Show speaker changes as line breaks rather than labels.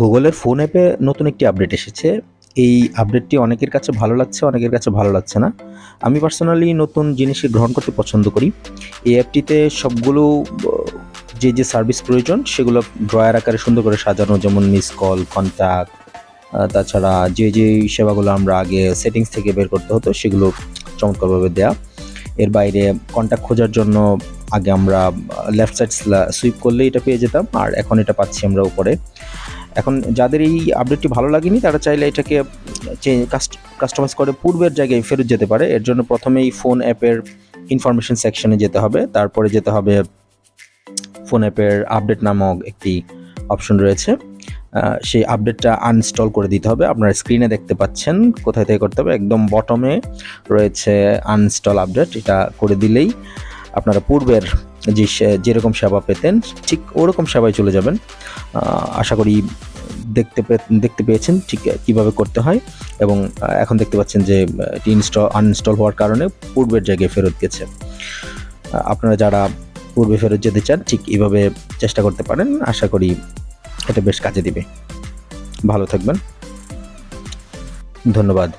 গুগলের ফোন অ্যাপে নতুন একটি আপডেট এসেছে। এই আপডেটটি অনেকের কাছে ভালো লাগছে, অনেকের কাছে ভালো লাগছে না। আমি পার্সোনালি নতুন জিনিসকে গ্রহণ করতে পছন্দ করি। এই অ্যাপটিতে সবগুলো যে যে সার্ভিস প্রয়োজন, সেগুলো ড্রয়ার আকারে সুন্দর করে সাজানো, যেমন মিস কল কন্ট্যাক্ট তাছাড়া যে যে সেবাগুলো আমরা আগে সেটিংস থেকে বের করতে হতো, সেগুলো চমৎকারভাবে দেয়া। এর বাইরে কন্ট্যাক্ট খোঁজার জন্য আগে আমরা লেফট সাইড সুইপ করলে এটা পেয়ে যেতাম, আর এখন এটা পাচ্ছি আমরা উপরে। এখন যাদের এই আপডেটটি ভালো লাগেনি, তারা চাইলে এটাকে চেঞ্জ কাস্টমাইজ করে পূর্বের জায়গায় ফেরত যেতে পারে। এর জন্য প্রথমেই ফোন অ্যাপের ইনফরমেশন সেকশনে যেতে হবে। তারপরে যেতে হবে ফোন অ্যাপের আপডেট নামক একটি অপশন রয়েছে। সেই আপডেটটা আনইনস্টল করে দিতে হবে। আপনারা স্ক্রিনে দেখতে পাচ্ছেন, কোথায় থেকে করতে হবে? একদম বটমে রয়েছে আনইনস্টল আপডেট এটা করে দিলেই আপনারা পূর্বের যে যেরকম সেবা পেতেন, ঠিক ওরকম সেবায় চলে যাবেন। আশা করি দেখতে দেখতে পেয়েছেন ঠিক কীভাবে করতে হয় এবং এখন দেখতে পাচ্ছেন যে এটি ইনস্টল আনইনস্টল হওয়ার কারণে পূর্বের জায়গায় ফেরত গেছে। আপনারা যারা পূর্বে ফেরত যেতে চান, ঠিক এইভাবে চেষ্টা করতে পারেন। আশা করি এটা বেশ কাজে দিবে। ভালো থাকবেন। ধন্যবাদ।